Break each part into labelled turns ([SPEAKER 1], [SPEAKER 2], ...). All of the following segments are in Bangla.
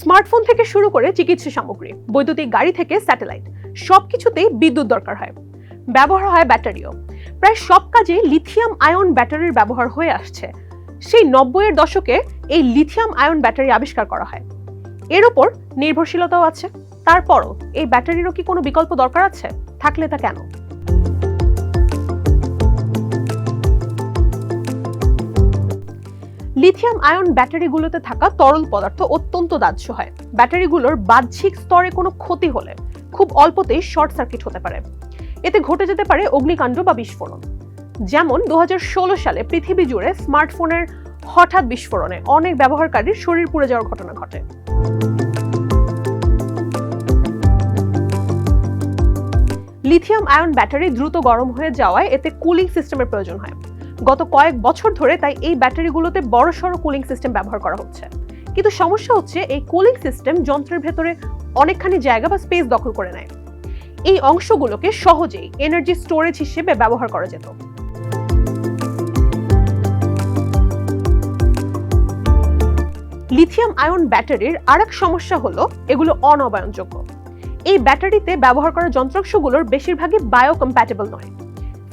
[SPEAKER 1] স্মার্টফোন থেকে শুরু করে চিকিৎসা সামগ্রী, বৈদ্যুতিক গাড়ি থেকে স্যাটেলাইট, সবকিছুতেই বিদ্যুৎ দরকার হয়। ব্যবহার হয় ব্যাটারিও। প্রায় সব কাজে লিথিয়াম আয়ন ব্যাটারির ব্যবহার হয়ে আসছে। সেই নব্বইয়ের দশকে এই লিথিয়াম আয়ন ব্যাটারি আবিষ্কার করা হয়। এর ওপর নির্ভরশীলতাও আছে। তারপরও এই ব্যাটারিরও কি কোনো বিকল্প দরকার আছে? থাকলে তা কেন? লিথিয়াম আয়ন ব্যাটারিগুলোতে থাকা তরল পদার্থ অত্যন্ত দাহ্য হয়। ব্যাটারিগুলোর বাহ্যিক স্তরে কোনো ক্ষতি হলে খুব অল্পতেই শর্ট সার্কিট হতে পারে। এতে ঘটে যেতে পারে অগ্নিকাণ্ড বা বিস্ফোরণ। যেমন দু সালে পৃথিবী জুড়ে স্মার্টফোনের হঠাৎ বিস্ফোরণে অনেক ব্যবহারকারীর শরীর পুড়ে যাওয়ার ঘটনা ঘটে। লিথিয়াম আয়ন ব্যাটারি দ্রুত গরম হয়ে যাওয়ায় এতে কুলিং সিস্টেমের প্রয়োজন হয়। গত কয়েক বছর ধরে তাই এই ব্যাটারিগুলোতে বড়সড় কুলিং সিস্টেম ব্যবহার করা হচ্ছে। কিন্তু সমস্যা হচ্ছে এই কুলিং সিস্টেম যন্ত্রের ভেতরে অনেকখানি জায়গা বা স্পেস দখল করে নেয়। এই অংশগুলোকে সহজেই এনার্জি স্টোরেজ হিসেবে ব্যবহার করা যেত। লিথিয়াম আয়ন ব্যাটারির আরেক সমস্যা হলো এগুলো অনবায়নযোগ্য। এই ব্যাটারিতে ব্যবহার করা যন্ত্রাংশগুলোর বেশিরভাগই বায়োকম্প্যাটেবল নয়।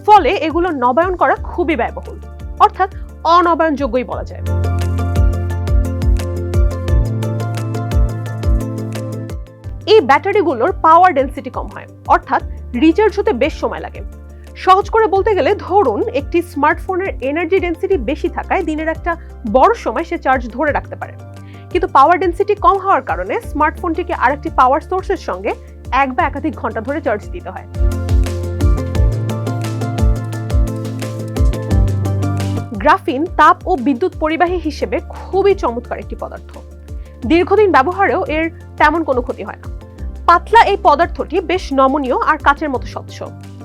[SPEAKER 1] ফলে এগুলো নবায়ন করা খুবই ব্যয়বহুল, অর্থাৎ অনবায়নযোগ্যই বলা যায়। এই ব্যাটারিগুলোর পাওয়ার ডেন্সিটি কম হয়, অর্থাৎ রিচার্জ হতে বেশ সময় লাগে। সহজ করে বলতে গেলে ধরুন একটি স্মার্টফোনের এনার্জি ডেন্সিটি বেশি থাকায় দিনের একটা বড় সময় সে চার্জ ধরে রাখতে পারে। কিন্তু পাওয়ার ডেন্সিটি কম হওয়ার কারণে স্মার্টফোনটিকে আরেকটি পাওয়ার সোর্সের সঙ্গে এক বা একাধিক ঘণ্টা ধরে চার্জ দিতে হয়। গ্রাফিন তাপ ও বিদ্যুৎ পরিবাহী হিসেবে খুবই চমৎকার একটি পদার্থ। দীর্ঘদিন ব্যবহারেও এর তেমন কোনো ক্ষতি হয় না। পাতলা এই পদার্থটি বেশ নমনীয় আর কাচের মতো স্বচ্ছ।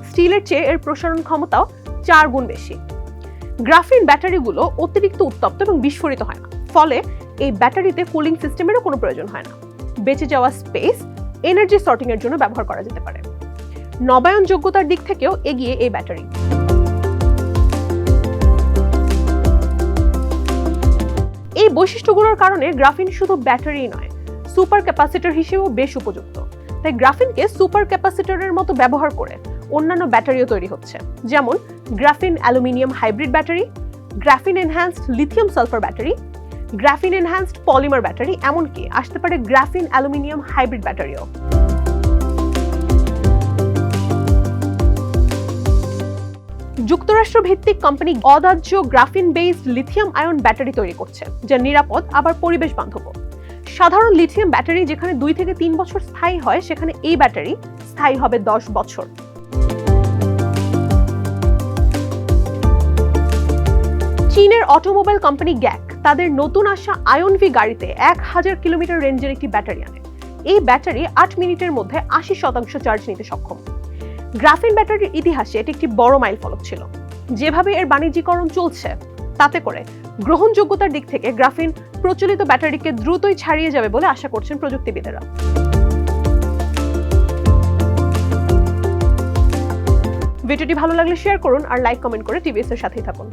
[SPEAKER 1] স্টিলের চেয়ে এর প্রসারণ ক্ষমতাও চার গুণ বেশি। গ্রাফিন ব্যাটারিগুলো অতিরিক্ত উত্তপ্ত এবং বিস্ফোরিত হয় না। ফলে এই ব্যাটারিতে কুলিং সিস্টেমেরও কোনো প্রয়োজন হয় না। বেঁচে যাওয়া স্পেস এনার্জি সর্টিং এর জন্য ব্যবহার করা যেতে পারে। নবায়ন যোগ্যতার দিক থেকেও এগিয়ে এই ব্যাটারি। বৈশিষ্ট্যগুলোর কারণে গ্রাফিন শুধু ব্যাটারি নয়, সুপার ক্যাপাসিটার হিসেবেও বেশ উপযুক্ত। তাই গ্রাফিনকে সুপার ক্যাপাসিটরের মতো ব্যবহার করে অন্যান্য ব্যাটারিও তৈরি হচ্ছে, যেমন graphene aluminium hybrid battery, graphene enhanced lithium sulphur battery, graphene enhanced polymer battery, এমনকি আসতে পারে গ্রাফিন অ্যালুমিনিয়াম হাইব্রিড ব্যাটারিও। যুক্তরাষ্ট্র ভিত্তিক company অদাহ্য graphene based lithium ion battery তৈরি করছে, যা নিরাপদ, আবার পরিবেশ বান্ধব সাধারণ লিথিয়াম ব্যাটারি যেখানে দুই থেকে তিন বছর স্থায়ী হয়, সেখানে এই ব্যাটারি স্থায়ী হবে দশ বছর। চীনের অটোমোবাইল কোম্পানি গ্যাক তাদের নতুন আসা আয়ন ভি গাড়িতে এক হাজার কিলোমিটার রেঞ্জের একটি ব্যাটারি আনে। এই ব্যাটারি আট মিনিটের মধ্যে আশি শতাংশ চার্জ নিতে সক্ষম। গ্রাফিন ব্যাটারির ইতিহাসে এটি একটি বড় মাইল ফলক ছিল। যেভাবে এর বাণিজ্যিকরণ চলছে, তাতে করে গ্রহণযোগ্যতার দিক থেকে গ্রাফিন প্রচলিত ব্যাটারিকে দ্রুতই ছাড়িয়ে যাবে বলে আশা করছেন প্রযুক্তিবিদেরা। ভিডিওটি ভালো লাগলে শেয়ার করুন আর লাইক কমেন্ট করে টিভিএস এর সাথেই থাকুন।